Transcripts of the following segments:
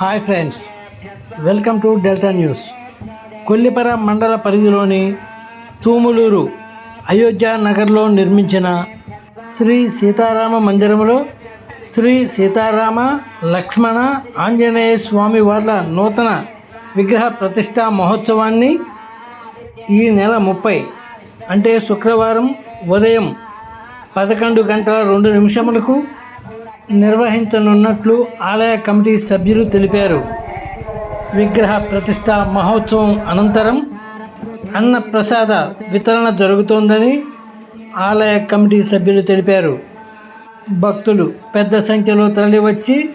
Hi friends welcome to Delta News. Kollipara మండల పరిధిలోని తూములూరు అయోధ్య నగర్లో నిర్మించిన శ్రీ సీతారామ మందిరంలో శ్రీ సీతారామ లక్ష్మణ ఆంజనేయ స్వామి వార్ల నూతన విగ్రహ ప్రతిష్టా మహోత్సవాన్ని ఈ నెల ముప్పై అంటే శుక్రవారం ఉదయం పదకొండు గంటల రెండు నిమిషములకు నిర్వహించనున్నట్లు ఆలయ కమిటీ సభ్యులు తెలిపారు. విగ్రహ ప్రతిష్ట మహోత్సవం అనంతరం అన్న ప్రసాద వితరణ జరుగుతోందని ఆలయ కమిటీ సభ్యులు తెలిపారు. భక్తులు పెద్ద సంఖ్యలో తరలివచ్చి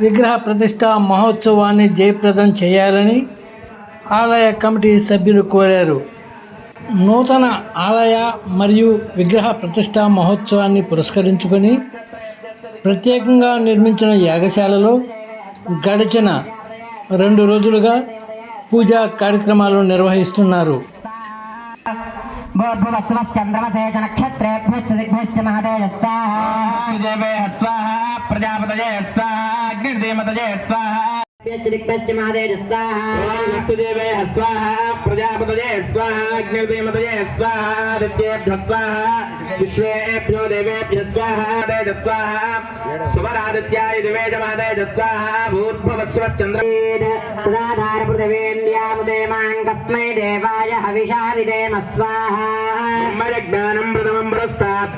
విగ్రహ ప్రతిష్ట మహోత్సవాన్ని జయప్రదం చేయాలని ఆలయ కమిటీ సభ్యులు కోరారు. నూతన ఆలయ మరియు విగ్రహ ప్రతిష్ట మహోత్సవాన్ని పురస్కరించుకొని ప్రత్యేకంగా నిర్మించిన యాగశాలలో గడిచిన రెండు రోజులుగా పూజా కార్యక్రమాలు నిర్వహిస్తున్నారు. భూర్భువస్వశ్చంద్రమసే చ నక్షత్రేభ్యశ్చ దిగ్భ్యశ్చ మహదేజస్తాః దేవే స్వాహ ప్రజాపతయే స్వాహ. అగ్నిర్దేవతయే స్వాహ దిగ్భ్యశ్చ మహదేజస్తాః దేవే స్వాహ ప్రజాపతయే స్వాహ అగ్నిర్దేవతయే స్వాహ ఆదిత్యేభ్య స్వాహ విశ్వేభ్యో దేవేభ్య స్వాహ తేజ స్వాహ సువరాదిత్యాయ దివేజ మహదేజ స్వాహ భూర్భువస్వశ్చంద్ర సదాధార పృథివీంద్యాముదేమాంగస్మై దేవాయ హవిషా విదేమ స్వాహా బ్రహ్మయజ్ఞానం ప్రథమం పురస్తాత్